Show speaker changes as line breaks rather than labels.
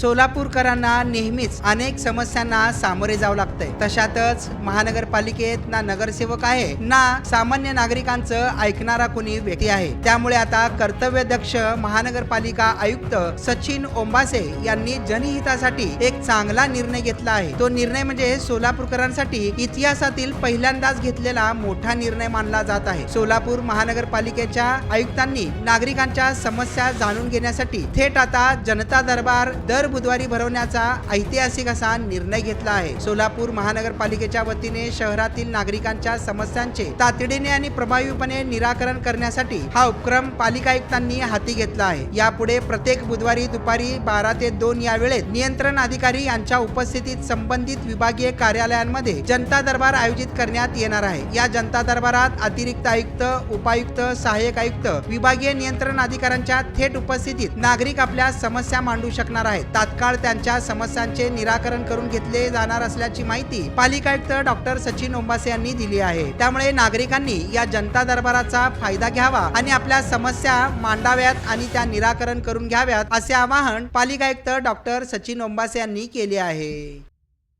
सोलापूरकरांना नेहमीच अनेक समस्यांना सामोरे जावं लागतंय. तशातच महानगरपालिकेत ना नगरसेवक आहे ना सामान्य नागरिकांचं ऐकणारा कोणी व्यक्ती आहे. त्यामुळे आता कर्तव्यदक्ष महानगरपालिका आयुक्त सचिन ओंबासे यांनी जनहितासाठी एक चांगला निर्णय घेतला आहे. तो निर्णय म्हणजे सोलापूरकरांसाठी इतिहासातील पहिल्यांदाच घेतलेला मोठा निर्णय मानला जात आहे. सोलापूर महानगरपालिकेच्या आयुक्तांनी नागरिकांच्या समस्या जाणून घेण्यासाठी थेट आता जनता दरबार दर बुधवारी भरवण्याचा ऐतिहासिक असा निर्णय घेतला आहे. सोलापूर महानगरपालिकेच्या वतीने शहरातील नागरिकांच्या समस्यांचे तातडीने आणि प्रभावीपणे निराकरण करण्यासाठी हा उपक्रम पालिका आयुक्तांनी हाती घेतला आहे. यापुढे प्रत्येक बुधवारी दुपारी बारा ते दोन या वेळेत नियंत्रण अधिकारी यांच्या उपस्थितीत संबंधित विभागीय कार्यालयांमध्ये जनता दरबार आयोजित करण्यात येणार आहे. या जनता दरबारात अतिरिक्त आयुक्त उपायुक्त सहाय्यक आयुक्त विभागीय नियंत्रण अधिकाऱ्यांच्या थेट उपस्थितीत नागरिक आपल्या समस्या मांडू शकणार आहेत. तात्काळ त्यांच्या समस्यांचे निराकरण करून घेतले जाणार असल्याची माहिती पालिका आयुक्त डॉक्टर सचिन ओंबासे यांनी दिली आहे. त्यामुळे नागरिकांनी या जनता दरबाराचा फायदा घ्यावा आणि आपल्या समस्या मांडाव्यात आणि त्या निराकरण करून घ्याव्यात असे आवाहन पालिका आयुक्त डॉक्टर सचिन ओंबासे यांनी केले आहे.